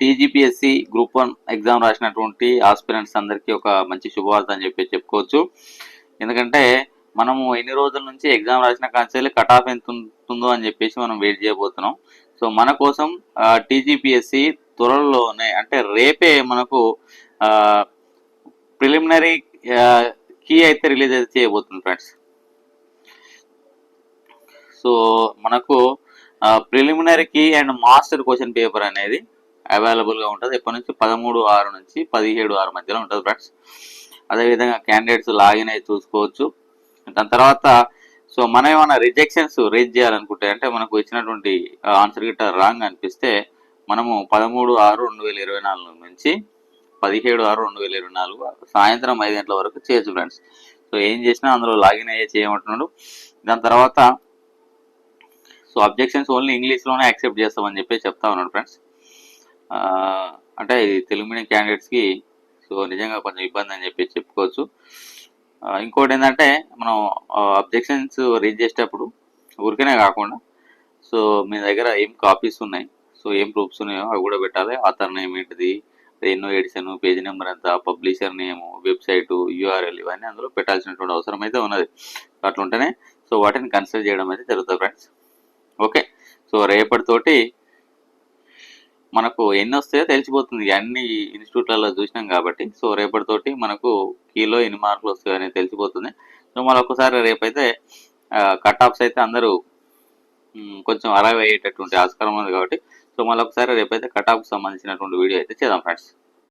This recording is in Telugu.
టీజీపీఎస్సి గ్రూప్ వన్ ఎగ్జామ్ రాసినటువంటి ఆస్పిరెంట్స్ అందరికీ ఒక మంచి శుభవార్త అని చెప్పి చెప్పుకోవచ్చు. ఎందుకంటే మనము ఎన్ని రోజుల నుంచి ఎగ్జామ్ రాసిన కాన్సెల్ కట్ ఆఫ్ ఎంత ఉంటుందో అని చెప్పేసి మనం వెయిట్ చేయబోతున్నాం. సో మన కోసం టీజీపీఎస్సి త్వరలోనే అంటే రేపే మనకు ప్రిలిమినరీ కీ అయితే రిలీజ్ అయితే చేయబోతుంది ఫ్రెండ్స్ సో మనకు preliminary key and master question paper అనేది అవైలబుల్గా ఉంటుంది. ఎప్పటి నుంచి? పదమూడు ఆరు నుంచి పదిహేడు ఆరు మధ్యలో ఉంటుంది ఫ్రెండ్స్. అదేవిధంగా క్యాండిడేట్స్ లాగిన్ అయి చూసుకోవచ్చు. దాని తర్వాత సో మనం ఏమైనా రిజెక్షన్స్ రేజ్ చేయాలనుకుంటే అంటే మనకు ఇచ్చినటువంటి ఆన్సర్ గిట్ట రాంగ్ అనిపిస్తే మనము పదమూడు ఆరు రెండు వేల ఇరవై నాలుగు నుంచి పదిహేడు ఆరు రెండు వేల ఇరవై నాలుగు సాయంత్రం ఐదు గంటల వరకు చేయొచ్చు ఫ్రెండ్స్. సో ఏం చేసినా అందులో లాగిన్ అయ్యే చేయమంటున్నాడు. దాని తర్వాత సో అబ్జెక్షన్స్ ఓన్లీ ఇంగ్లీష్లోనే యాక్సెప్ట్ చేస్తామని చెప్పి చెప్తా ఉన్నాడు ఫ్రెండ్స్. అంటే ఇది తెలుగు మీడియం క్యాండిడేట్స్కి సో నిజంగా కొంచెం ఇబ్బంది అని చెప్పి చెప్పుకోవచ్చు. ఇంకోటి ఏంటంటే మనం అబ్జెక్షన్స్ రీచ్ చేసేటప్పుడు ఊరికనే కాకుండా సో మీ దగ్గర ఏం కాపీస్ ఉన్నాయి? సో ఏం ప్రూఫ్స్ ఉన్నాయో అవి కూడా పెట్టాలి. ఆథర్ నేమ్ ఏంటిది? ఎన్నో ఎడిషన్ పేజ్ నెంబర్ ఎంత పబ్లిషర్ నేమ్ వెబ్సైట్ యూఆర్ఎల్ ఇవన్నీ అందులో పెట్టాల్సినటువంటి అవసరం అయితే ఉన్నది. అట్లుంటేనే సో వాటిని కన్సిడర్ చేయడం అయితే జరుగుతుంది ఫ్రెండ్స్ ఓకే సో రేపటితోటి మనకు ఎన్ని వస్తాయో తెలిసిపోతుంది. అన్ని ఇన్స్టిట్యూట్లలో చూసినాం కాబట్టి. సో రేపటితోటి మనకు కీలో ఎన్ని మార్కులు వస్తాయో అనేది తెలిసిపోతుంది. సో మళ్ళీ ఒక్కసారి రేపైతే కట్ ఆఫ్స్ అయితే అందరూ కొంచెం అరైవ్ అయ్యేటటువంటి ఆస్కారం ఉంది కాబట్టి. సో మళ్ళీ ఒకసారి రేపైతే కట్ ఆఫ్కి సంబంధించినటువంటి వీడియో అయితే చేద్దాం ఫ్రెండ్స్